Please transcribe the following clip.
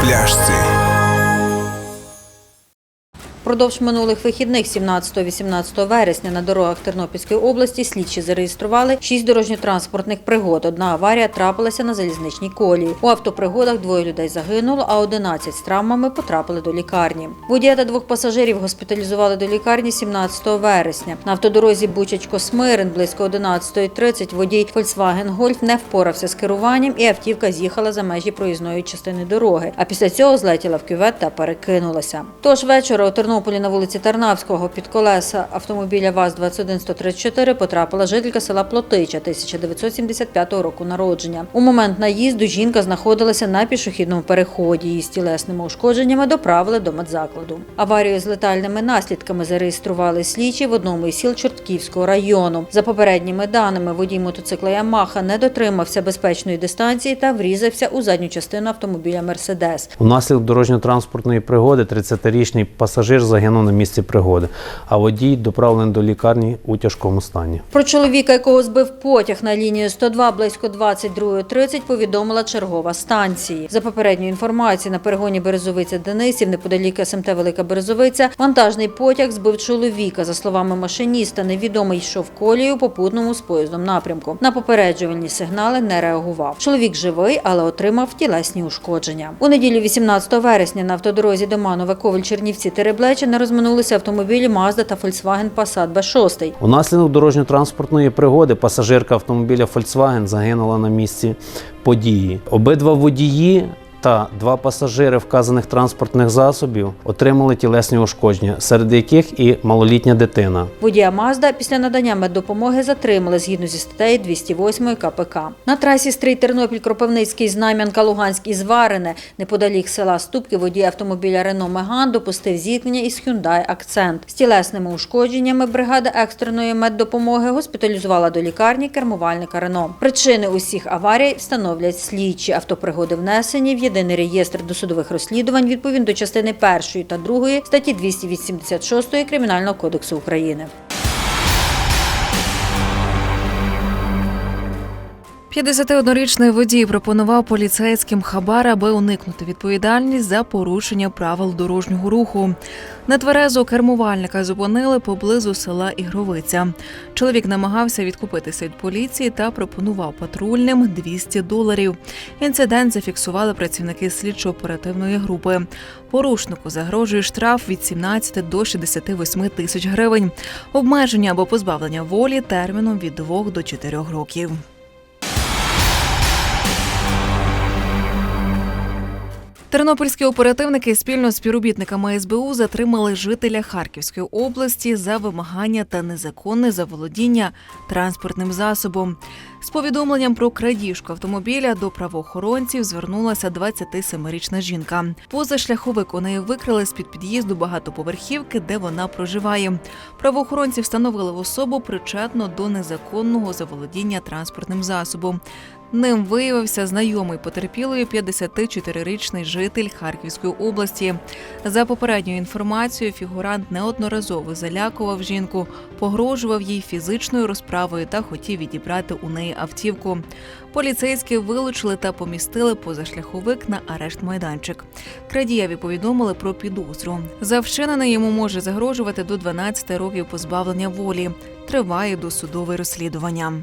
Пляшці. Продовж минулих вихідних 17-18 вересня на дорогах Тернопільської області слідчі зареєстрували шість дорожньо-транспортних пригод. Одна аварія трапилася на залізничній колії. У автопригодах двоє людей загинуло, а 11 з травмами потрапили до лікарні. Водія та двох пасажирів госпіталізували до лікарні 17 вересня. На автодорозі Бучачко-Смирин близько 11.30 водій Volkswagen Golf не впорався з керуванням і автівка з'їхала за межі проїзної частини дороги. А після цього злетіла в кювет та перекинулася. Тож вечора у Тернополі на вулиці Тарнавського під колеса автомобіля ВАЗ-21134 потрапила жителька села Плотича 1975 року народження. У момент наїзду жінка знаходилася на пішохідному переході. Її з тілесними ушкодженнями доправили до медзакладу. Аварію з летальними наслідками зареєстрували слідчі в одному із сіл Чортківського району. За попередніми даними, водій мотоцикла Ямаха не дотримався безпечної дистанції та врізався у задню частину автомобіля Мерседес. Унаслідок дорожньо-транспортної пригоди 30-річний пасажир загинув на місці пригоди, а водій доправлений до лікарні у тяжкому стані. Про чоловіка, якого збив потяг на лінію 102 близько 22.30, повідомила чергова станції. За попередньою інформацією, на перегоні Березовиця Денисів, неподалік СМТ Велика Березовиця, вантажний потяг збив чоловіка. За словами машиніста, невідомий йшов колією попутному з поїздом напрямку. На попереджувальні сигнали не реагував. Чоловік живий, але отримав тілесні ушкодження. У неділю 18 вересня на автодорозі Доманове Коваль Чернівці Тереблече не розминулися автомобілі Mazda та Volkswagen Passat B6. Унаслідок дорожньо-транспортної пригоди пасажирка автомобіля Volkswagen загинула на місці події. Обидва водії та два пасажири вказаних транспортних засобів отримали тілесні ушкодження, серед яких і малолітня дитина. Водія Мазда після надання меддопомоги затримали згідно зі статтею 208 КПК. На трасі Стрий Тернопіль Кропивницький Знам'янка Луганськ і Зварине неподалік села Ступки водій автомобіля Рено Меган допустив зіткнення із Hyundai Акцент. З тілесними ушкодженнями бригада екстреної меддопомоги госпіталізувала до лікарні кермувальника Рено. Причини усіх аварій встановлять слідчі. Автопригоди внесені в єдиний реєстр досудових розслідувань відповідно до частини 1 та 2 статті 286 Кримінального кодексу України. 51-річний водій пропонував поліцейським хабар, аби уникнути відповідальність за порушення правил дорожнього руху. Нетверезо кермувальника зупинили поблизу села Ігровиця. Чоловік намагався відкупитися від поліції та пропонував патрульним 200 доларів. Інцидент зафіксували працівники слідчо-оперативної групи. Порушнику загрожує штраф від 17 до 68 тисяч гривень, обмеження або позбавлення волі терміном від 2 до 4 років. Тернопільські оперативники спільно з співробітниками СБУ затримали жителя Харківської області за вимагання та незаконне заволодіння транспортним засобом. З повідомленням про крадіжку автомобіля до правоохоронців звернулася 27-річна жінка. Позашляховик у неї викрили з під під'їзду багатоповерхівки, де вона проживає. Правоохоронці встановили особу причетну до незаконного заволодіння транспортним засобом. Ним виявився знайомий потерпілої 54-річний житель Харківської області. За попередньою інформацією, фігурант неодноразово залякував жінку, погрожував їй фізичною розправою та хотів відібрати у неї автівку. Поліцейські вилучили та помістили позашляховик на арешт майданчик. Крадієві повідомили про підозру. За вчинене йому може загрожувати до 12 років позбавлення волі. Триває досудове розслідування.